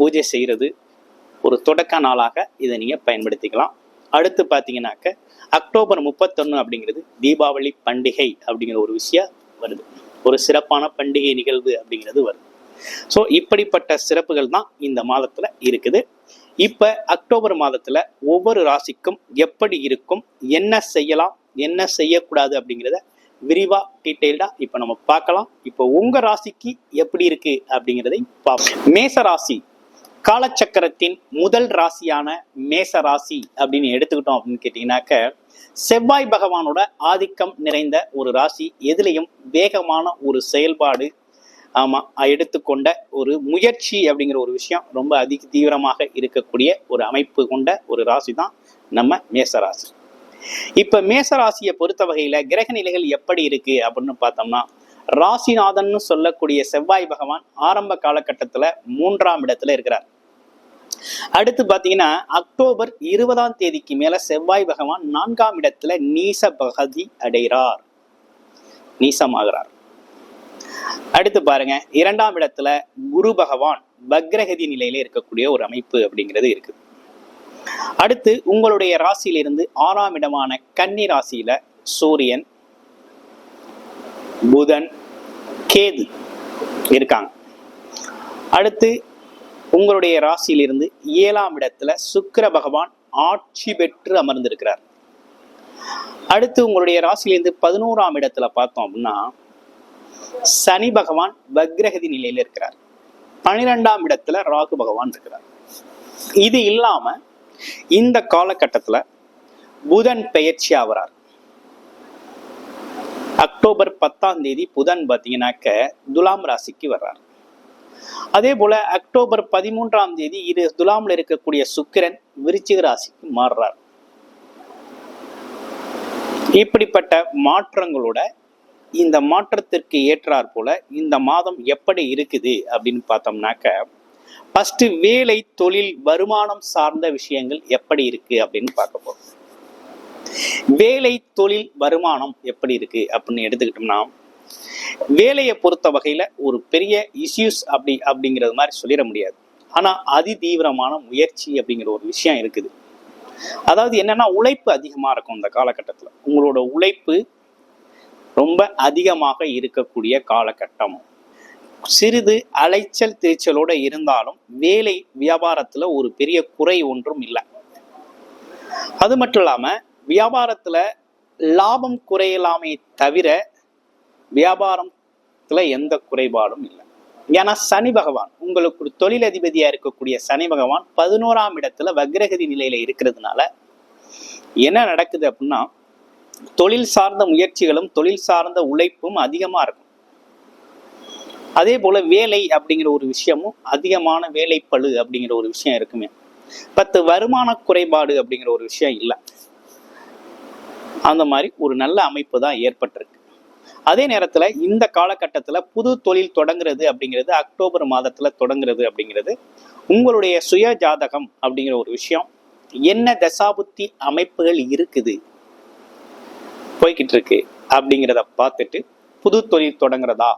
பூஜை செய்கிறது ஒரு தொடக்க நாளாக இதை நீங்கள் பயன்படுத்திக்கலாம். அடுத்து பார்த்தீங்கன்னாக்க அக்டோபர் முப்பத்தொன்று அப்படிங்கிறது தீபாவளி பண்டிகை அப்படிங்கிற ஒரு விஷயம் வருது. ஒரு சிறப்பான பண்டிகை நிகழ்வு அப்படிங்கிறது வருது. ஸோ இப்படிப்பட்ட சிறப்புகள் தான் இந்த மாதத்தில் இருக்குது. இப்போ அக்டோபர் மாதத்தில் ஒவ்வொரு ராசிக்கும் எப்படி இருக்கும் என்ன செய்யலாம் என்ன செய்யக்கூடாது அப்படிங்கிறத விரிவாக டீட்டெயில்டாக இப்போ நம்ம பார்க்கலாம். இப்போ உங்கள் ராசிக்கு எப்படி இருக்கு அப்படிங்கிறதை பார்ப்போம். மேச ராசி காலச்சக்கரத்தின் முதல் ராசியான மேச ராசி அப்படின்னு எடுத்துக்கிட்டோம் அப்படின்னு கேட்டிங்கனாக்க செவ்வாய் பகவானோட ஆதிக்கம் நிறைந்த ஒரு ராசி. எதுலேயும் வேகமான ஒரு செயல்பாடு ஆமாம் எடுத்துக்கொண்ட ஒரு முயற்சி அப்படிங்கிற ஒரு விஷயம் ரொம்ப அதிக தீவிரமாக இருக்கக்கூடிய ஒரு அமைப்பு கொண்ட ஒரு ராசி தான் நம்ம மேச ராசி இப்போ மேச ராசியை பொறுத்த வகையில் கிரக நிலைகள் எப்படி இருக்கு அப்படின்னு பார்த்தோம்னா ராசிநாதன் சொல்லக்கூடிய செவ்வாய் பகவான் ஆரம்ப காலகட்டத்துல மூன்றாம் இடத்துல இருக்கிறார். அடுத்து பாத்தீங்கன்னா அக்டோபர் இருபதாம் தேதிக்கு மேல செவ்வாய் பகவான் நான்காம் இடத்துல நீச பகதி அடைகிறார். நீசமாகிறார். அடுத்து பாருங்க இரண்டாம் இடத்துல குரு பகவான் பக்ரகதி நிலையில இருக்கக்கூடிய ஒரு அமைப்பு அப்படிங்கிறது இருக்குது அடுத்து உங்களுடைய ராசியிலிருந்து ஆறாம் இடமான கன்னி ராசியில சூரியன் புதன் கேது இருக்காங்க. அடுத்து உங்களுடைய ராசியிலிருந்து ஏழாம் இடத்துல சுக்கிர பகவான் ஆட்சி பெற்று அமர்ந்திருக்கிறார். அடுத்து உங்களுடைய ராசியிலிருந்து பதினோராம் இடத்துல பார்த்தோம் அப்படின்னா சனி பகவான் வக்ரகதி நிலையில இருக்கிறார். பனிரெண்டாம் இடத்துல ராகு பகவான் இருக்கிறார். இது இல்லாம இந்த காலகட்டத்துல புதன் பெயர்ச்சி ஆகிறார் அக்டோபர் பத்தாம் தேதி புதன் பார்த்தீங்கன்னாக்க துலாம் ராசிக்கு வர்றார். அதே போல அக்டோபர் பதிமூன்றாம் தேதி இரு துலாமில் இருக்கக்கூடிய சுக்கிரன் விருச்சிக ராசிக்கு மாறுறார். இப்படிப்பட்ட மாற்றங்களோட இந்த மாற்றத்திற்கு ஏற்றார் போல இந்த மாதம் எப்படி இருக்குது அப்படின்னு பார்த்தோம்னாக்க ஃபஸ்ட்டு வேலை தொழில் வருமானம் சார்ந்த விஷயங்கள் எப்படி இருக்கு அப்படின்னு பார்க்க போகிறோம் வேலை தொழில் வருமானம் எப்படி இருக்கு அப்படின்னு எடுத்துக்கிட்டோம்னா வேலையை பொறுத்த வகையில ஒரு பெரிய இஷ்யூஸ் அப்படி அப்படிங்கிறது மாதிரி சொல்லிட முடியாது. ஆனா அதி தீவிரமான முயற்சி அப்படிங்கிற ஒரு விஷயம் இருக்குது. அதாவது என்னன்னா உழைப்பு அதிகமா இருக்கும் இந்த காலகட்டத்துல. உங்களோட உழைப்பு ரொம்ப அதிகமாக இருக்கக்கூடிய காலகட்டம். சிறிது அலைச்சல் திருச்சலோட இருந்தாலும் வேலை வியாபாரத்துல ஒரு பெரிய குறை ஒன்றும் இல்லை. அது மட்டும் இல்லாம வியாபாரத்துல லாபம் குறையலாமே தவிர வியாபாரத்தில் எந்த குறைபாடும் இல்லை. ஏன்னா சனி பகவான் உங்களுக்கு ஒரு தொழிலதிபதியா இருக்கக்கூடிய சனி பகவான் பதினோராம் இடத்துல வக்ரகதி நிலையில இருக்கிறதுனால என்ன நடக்குது அப்படின்னா தொழில் சார்ந்த முயற்சிகளும் தொழில் சார்ந்த உழைப்பும் அதிகமா இருக்கும். அதே போல வேலை அப்படிங்கிற ஒரு விஷயமும் அதிகமான வேலைப்பழு அப்படிங்கிற ஒரு விஷயம் இருக்குமே. பத்து வருமான குறைபாடு அப்படிங்கிற ஒரு விஷயம் இல்லை. அந்த மாதிரி ஒரு நல்ல அமைப்பு தான் ஏற்பட்டிருக்கு. அதே நேரத்தில் இந்த காலகட்டத்தில் புது தொழில் தொடங்குறது அப்படிங்கிறது அக்டோபர் மாதத்தில் தொடங்குறது அப்படிங்கிறது உங்களுடைய சுய ஜாதகம் அப்படிங்கிற ஒரு விஷயம். என்ன தசாபுத்தி அமைப்புகள் இருக்குது? போய்கிட்டு இருக்கு அப்படிங்கிறத பார்த்துட்டு புது தொழில் தொடங்குறதா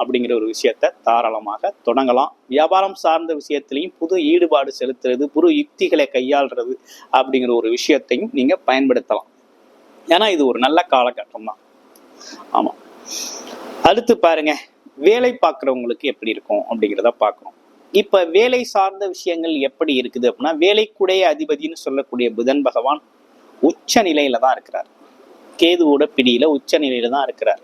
அப்படிங்கிற ஒரு விஷயத்த தாராளமாக தொடங்கலாம். வியாபாரம் சார்ந்த விஷயத்திலையும் புது ஈடுபாடு செலுத்துறது புது யுக்திகளை கையாளுறது அப்படிங்கிற ஒரு விஷயத்தையும் நீங்கள் பயன்படுத்தலாம். ஏன்னா இது ஒரு நல்ல காலகட்டம் தான் ஆமா. அடுத்து பாருங்க வேலை பார்க்குறவங்களுக்கு எப்படி இருக்கும் அப்படிங்கிறத பார்க்குறோம். இப்ப வேலை சார்ந்த விஷயங்கள் எப்படி இருக்குது அப்படின்னா வேலைக்குடைய அதிபதினு சொல்லக்கூடிய புதன் பகவான் உச்ச நிலையில தான் இருக்கிறார். கேதுவோட பிடியில உச்ச நிலையில தான் இருக்கிறார்.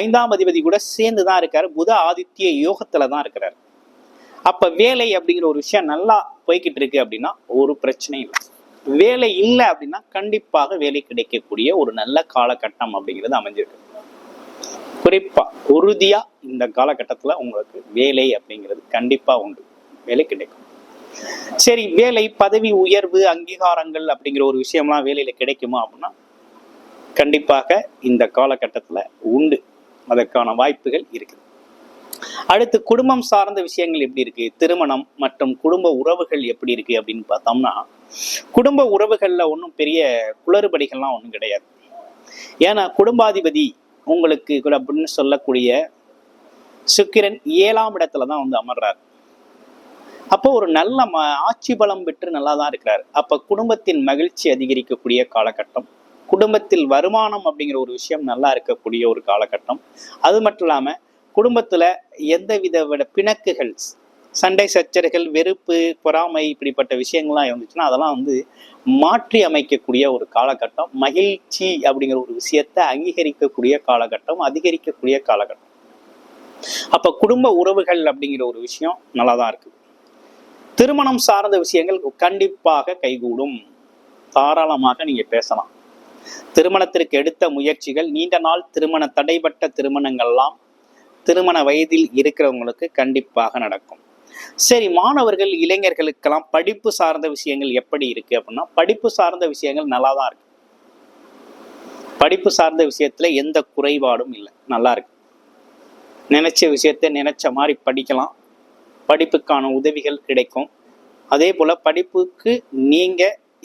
ஐந்தாம் அதிபதி கூட சேர்ந்து தான் இருக்காரு. புத ஆதித்ய யோகத்துல தான் இருக்கிறார். அப்ப வேலை அப்படிங்கிற ஒரு விஷயம் நல்லா போய்கிட்டு இருக்கு அப்படின்னா ஒரு பிரச்சனையும் இல்லை. வேலை இல்லை அப்படின்னா கண்டிப்பாக வேலை கிடைக்கக்கூடிய ஒரு நல்ல காலகட்டம் அப்படிங்கிறது அமைஞ்சிருக்கு. குறிப்பா உறுதியா இந்த காலகட்டத்துல உங்களுக்கு வேலை அப்படிங்கிறது கண்டிப்பா உண்டு. வேலை கிடைக்கும். சரி வேலை பதவி உயர்வு அங்கீகாரங்கள் அப்படிங்கிற ஒரு விஷயம்லாம் வேலையில கிடைக்குமா அப்படின்னா கண்டிப்பாக இந்த காலகட்டத்துல உண்டு. அதற்கான வாய்ப்புகள் இருக்குது. அடுத்து குடும்பம் சார்ந்த விஷயங்கள் எப்படி இருக்கு? திருமணம் மற்றும் குடும்ப உறவுகள் எப்படி இருக்கு அப்படின்னு பார்த்தோம்னா குடும்ப உறவுகள்ல ஒன்றும் பெரிய குளறுபடிகள்லாம் ஒன்றும் கிடையாது. ஏன்னா குடும்பாதிபதி உங்களுக்கு அப்படின்னு சொல்லக்கூடிய சுக்கிரன் ஏழாம் இடத்துல தான் வந்து அமர்றார். அப்போ ஒரு நல்ல ம ஆட்சி பலம் பெற்று நல்லா தான் இருக்கிறார். அப்ப குடும்பத்தின் மகிழ்ச்சி அதிகரிக்கக்கூடிய காலகட்டம் குடும்பத்தில் வருமானம் அப்படிங்கிற ஒரு விஷயம் நல்லா இருக்கக்கூடிய ஒரு காலகட்டம். அது மட்டும் இல்லாம குடும்பத்தில் எந்த வித பிணக்குகள் சண்டை சச்சரவுகள் வெறுப்பு பொறாமை இப்படிப்பட்ட விஷயங்கள்லாம் இருந்துச்சுன்னா அதெல்லாம் வந்து மாற்றி அமைக்கக்கூடிய ஒரு காலகட்டம். மகிழ்ச்சி அப்படிங்கிற ஒரு விஷயத்தை அங்கீகரிக்கக்கூடிய காலகட்டம் அதிகரிக்கக்கூடிய காலகட்டம். அப்ப குடும்ப உறவுகள் அப்படிங்கிற ஒரு விஷயம் நல்லா தான் இருக்குது திருமணம் சார்ந்த விஷயங்கள் கண்டிப்பாக கைகூடும். தாராளமாக நீங்க பேசலாம். திருமணத்திற்கு எடுத்த முயற்சிகள் நீண்ட நாள் திருமண தடைப்பட்ட திருமணங்கள்லாம் திருமண வயதில் இருக்கிறவங்களுக்கு கண்டிப்பாக நடக்கும். சரி மாணவர்கள் இளைஞர்களுக்கெல்லாம் படிப்பு சார்ந்த விஷயங்கள் எப்படி இருக்கு அப்படின்னா படிப்பு சார்ந்த விஷயங்கள் நல்லா தான் இருக்கு. படிப்பு சார்ந்த விஷயத்துல எந்த குறைபாடும் இல்லை. நல்லா இருக்கு. நினைச்ச விஷயத்த நினைச்ச மாதிரி படிக்கலாம். படிப்புக்கான உதவிகள் கிடைக்கும். அதே போல படிப்புக்கு நீங்க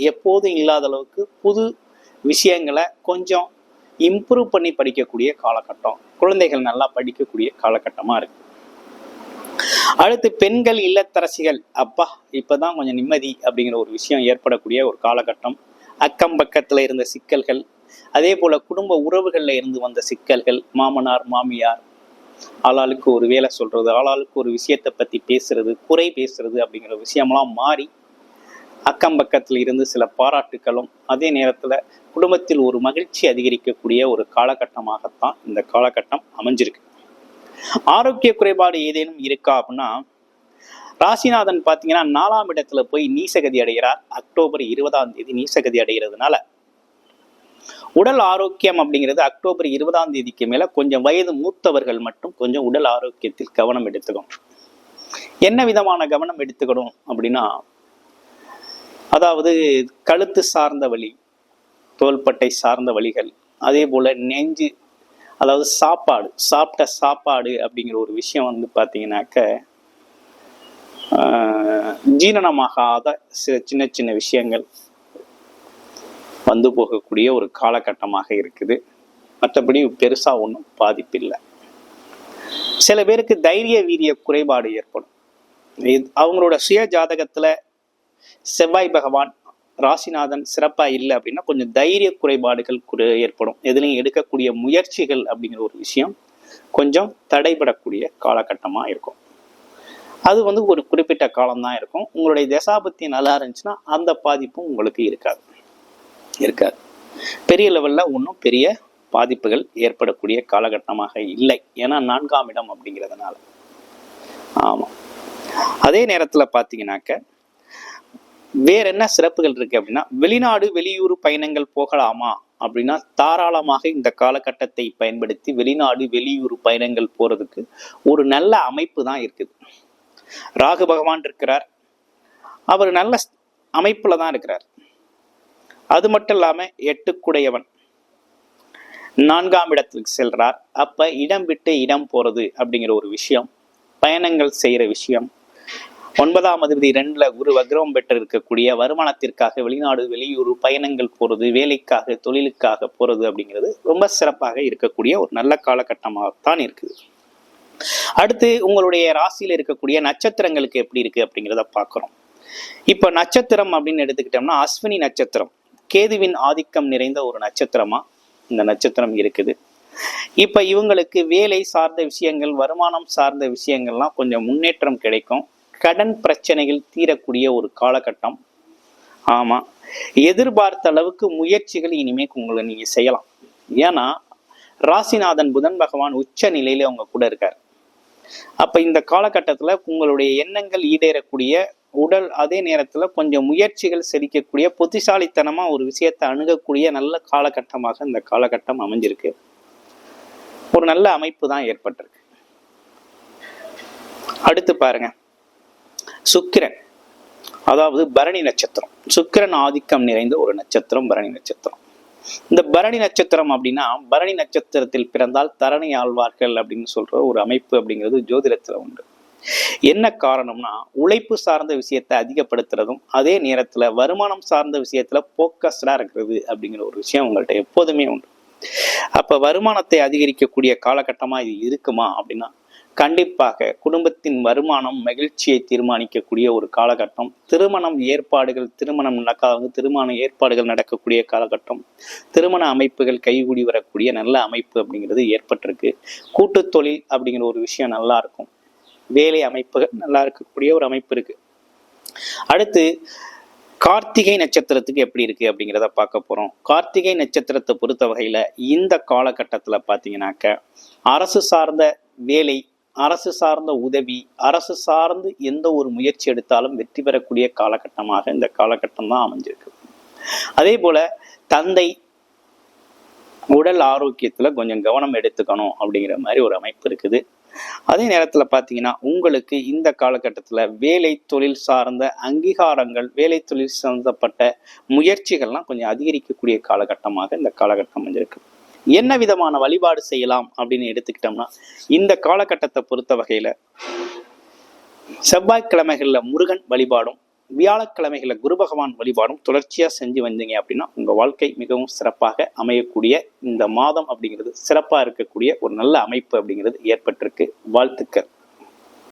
எப்போதும் இல்லாத அளவுக்கு புது விஷயங்களை கொஞ்சம் இம்ப்ரூவ் பண்ணி படிக்கக்கூடிய காலகட்டம். குழந்தைகள் நல்லா படிக்கக்கூடிய காலகட்டமா இருக்கு. அடுத்து பெண்கள் இல்லத்தரசிகள். அப்பா இப்பதான் கொஞ்சம் நிம்மதி அப்படிங்கிற ஒரு விஷயம் ஏற்படக்கூடிய ஒரு காலகட்டம். அக்கம் பக்கத்துல இருந்த சிக்கல்கள் அதே போல குடும்ப உறவுகள்ல இருந்து வந்த சிக்கல்கள் மாமனார் மாமியார் ஆளாளுக்கு ஒரு வேலை சொல்றது ஆளாளுக்கு ஒரு விஷயத்தை பத்தி பேசுறது குறை பேசுறது அப்படிங்கிற விஷயம்லாம் மாறி அக்கம் பக்கத்தில் இருந்து சில பாராட்டுகளும் அதே நேரத்தில் குடும்பத்தில் ஒரு மகிழ்ச்சி அதிகரிக்கக்கூடிய ஒரு காலகட்டமாகத்தான் இந்த காலகட்டம் அமைஞ்சிருக்கு. ஆரோக்கிய குறைபாடு ஏதேனும் இருக்கா அப்படின்னா ராசிநாதன் பார்த்தீங்கன்னா நாலாம் இடத்துல போய் நீசகதி அடைகிறார். அக்டோபர் இருபதாம் தேதி நீசகதி அடைகிறதுனால. உடல் ஆரோக்கியம் அப்படிங்கிறது அக்டோபர் இருபதாம் தேதிக்கு மேல கொஞ்சம் வயது மூத்தவர்கள் மட்டும் கொஞ்சம் உடல் ஆரோக்கியத்தில் கவனம் எடுத்துக்கணும். என்ன விதமான கவனம் எடுத்துக்கணும் அப்படின்னா அதாவது கழுத்து சார்ந்த வலி தோள்பட்டை சார்ந்த வழிகள் அதே போல் நெஞ்சு அதாவது சாப்பாடு சாப்பிட்ட சாப்பாடு அப்படிங்கிற ஒரு விஷயம் வந்து பார்த்தீங்கன்னாக்க ஜீரணமாகாத சில சின்ன சின்ன விஷயங்கள் வந்து போகக்கூடிய ஒரு காலகட்டமாக இருக்குது. மற்றபடி பெருசாக ஒன்றும் பாதிப்பில்லை. சில பேருக்கு தைரிய வீரிய குறைபாடு ஏற்படும். இது அவங்களோட சுய ஜாதகத்தில் செவ்வாய் பகவான் ராசிநாதன் சிறப்பா இல்லை அப்படின்னா கொஞ்சம் தைரிய குறைபாடுகள் குறை- ஏற்படும். எதுலையும் எடுக்கக்கூடிய முயற்சிகள் அப்படிங்கிற ஒரு விஷயம் கொஞ்சம் தடைபடக்கூடிய காலகட்டமாக இருக்கும். அது வந்து ஒரு குறிப்பிட்ட காலம்தான் இருக்கும். உங்களுடைய தசாபத்தி நல்லா இருந்துச்சுன்னா அந்த பாதிப்பும் உங்களுக்கு இருக்காது. இருக்காது. பெரிய லெவலில் ஒன்றும் பெரிய பாதிப்புகள் ஏற்படக்கூடிய காலகட்டமாக இல்லை. ஏன்னா நான்காம் இடம் அப்படிங்கிறதுனால. ஆமாம் அதே நேரத்தில் பார்த்தீங்கன்னாக்க வேற என்ன சிறப்புகள் இருக்கு அப்படின்னா வெளிநாடு வெளியூர் பயணங்கள் போகலாமா அப்படின்னா தாராளமாக இந்த காலகட்டத்தை பயன்படுத்தி வெளிநாடு வெளியூர் பயணங்கள் போறதுக்கு ஒரு நல்ல அமைப்பு தான் இருக்குது. ராகு பகவான் இருக்கிறார். அவர் நல்ல அமைப்புல தான் இருக்கிறார். அது மட்டும் இல்லாம எட்டுக்குடையவன் நான்காம் இடத்துக்கு செல்றார். அப்ப இடம் விட்டு இடம் போறது அப்படிங்கிற ஒரு விஷயம் பயணங்கள் செய்யற விஷயம் ஒன்பதாம் அதிபதி ரெண்டுல குரு வக்ரம் பெற்று இருக்கக்கூடிய வருமானத்திற்காக வெளிநாடு வெளியூர் பயணங்கள் போறது வேலைக்காக தொழிலுக்காக போறது அப்படிங்கிறது ரொம்ப சிறப்பாக இருக்கக்கூடிய ஒரு நல்ல காலகட்டமாகத்தான் இருக்குது. அடுத்து உங்களுடைய ராசியில இருக்கக்கூடிய நட்சத்திரங்களுக்கு எப்படி இருக்கு அப்படிங்கிறத பார்க்குறோம். இப்ப நட்சத்திரம் அப்படின்னு எடுத்துக்கிட்டோம்னா அஸ்வினி நட்சத்திரம். கேதுவின் ஆதிக்கம் நிறைந்த ஒரு நட்சத்திரமா இந்த நட்சத்திரம் இருக்குது. இப்ப இவங்களுக்கு வேலை சார்ந்த விஷயங்கள் வருமானம் சார்ந்த விஷயங்கள்லாம் கொஞ்சம் முன்னேற்றம் கிடைக்கும். கடன் பிரச்சனைகள் தீரக்கூடிய ஒரு காலகட்டம். ஆமா. எதிர்பார்த்த அளவுக்கு முயற்சிகள் இனிமே உங்களை நீங்க செய்யலாம். ஏன்னா ராசிநாதன் புதன் பகவான் உச்ச நிலையில அவங்க கூட இருக்கார். அப்ப இந்த காலகட்டத்துல உங்களுடைய எண்ணங்கள் ஈடேறக்கூடிய உடல் அதே நேரத்துல கொஞ்சம் முயற்சிகள் செதிக்கக்கூடிய புத்திசாலித்தனமா ஒரு விஷயத்தை அணுகக்கூடிய நல்ல காலகட்டமாக இந்த காலகட்டம் அமைஞ்சிருக்கு. ஒரு நல்ல அமைப்பு தான் ஏற்பட்டிருக்கு. அடுத்து பாருங்க. சுக்கிரன். அதாவது பரணி நட்சத்திரம். சுக்கிரன் ஆதிக்கம் நிறைந்த ஒரு நட்சத்திரம் பரணி நட்சத்திரம். இந்த பரணி நட்சத்திரம் அப்படின்னா பரணி நட்சத்திரத்தில் பிறந்தால் தரணி ஆழ்வார்கள் அப்படின்னு சொல்ற ஒரு அமைப்பு அப்படிங்கிறது ஜோதிடத்துல உண்டு. என்ன காரணம்னா உழைப்பு சார்ந்த விஷயத்தை அதிகப்படுத்துறதும் அதே நேரத்துல வருமானம் சார்ந்த விஷயத்துல போக்கஸ்டா இருக்கிறது அப்படிங்கிற ஒரு விஷயம் உங்கள்ட்ட எப்போதுமே உண்டு. அப்ப வருமானத்தை அதிகரிக்கக்கூடிய காலகட்டமா இது இருக்குமா அப்படின்னா கண்டிப்பாக குடும்பத்தின் வருமானம் மகிழ்ச்சியை தீர்மானிக்கக்கூடிய ஒரு காலகட்டம். திருமணம் ஏற்பாடுகள் திருமணம் நடக்காதவங்க திருமண ஏற்பாடுகள் நடக்கக்கூடிய காலகட்டம். திருமண அமைப்புகள் கைகூடி வரக்கூடிய நல்ல அமைப்பு அப்படிங்கிறது ஏற்பட்டிருக்கு. கூட்டு தொழில் அப்படிங்கிற ஒரு விஷயம் நல்லா இருக்கும் வேலை அமைப்புகள் நல்லா இருக்கக்கூடிய ஒரு அமைப்பு இருக்கு. அடுத்து கார்த்திகை நட்சத்திரத்துக்கு எப்படி இருக்கு அப்படிங்கிறத பார்க்க போறோம். கார்த்திகை நட்சத்திரத்தை பொறுத்த வகையில இந்த காலகட்டத்தில் பார்த்தீங்கன்னாக்க அரசு சார்ந்த வேலை அரசு சார்ந்த உதவி அரசு சார்ந்து எந்த ஒரு முயற்சி எடுத்தாலும் வெற்றி பெறக்கூடிய காலகட்டமாக இந்த காலகட்டம் தான் அமைஞ்சிருக்கு. அதே போல தந்தை உடல் ஆரோக்கியத்துல கொஞ்சம் கவனம் எடுத்துக்கணும் அப்படிங்கிற மாதிரி ஒரு அமைப்பு இருக்குது. அதே நேரத்துல பாத்தீங்கன்னா உங்களுக்கு இந்த காலகட்டத்துல வேலை தொழில் சார்ந்த அங்கீகாரங்கள் வேலை தொழில் சார்ந்தப்பட்ட முயற்சிகள்லாம் கொஞ்சம் அதிகரிக்கக்கூடிய காலகட்டமாக இந்த காலகட்டம் அமைஞ்சிருக்கு. என்ன விதமான வழிபாடு செய்யலாம் அப்படின்னு எடுத்துக்கிட்டோம்னா இந்த காலகட்டத்தை பொறுத்த வகையில செவ்வாய்க்கிழமைகளில் முருகன் வழிபாடும் வியாழக்கிழமைகளில் குரு பகவான் வழிபாடும் தொடர்ச்சியா செஞ்சு வந்தீங்க அப்படின்னா உங்க வாழ்க்கை மிகவும் சிறப்பாக அமையக்கூடிய இந்த மாதம் அப்படிங்கிறது சிறப்பா இருக்கக்கூடிய ஒரு நல்ல அமைப்பு அப்படிங்கிறது ஏற்பட்டிருக்கு. வாழ்த்துக்கள்.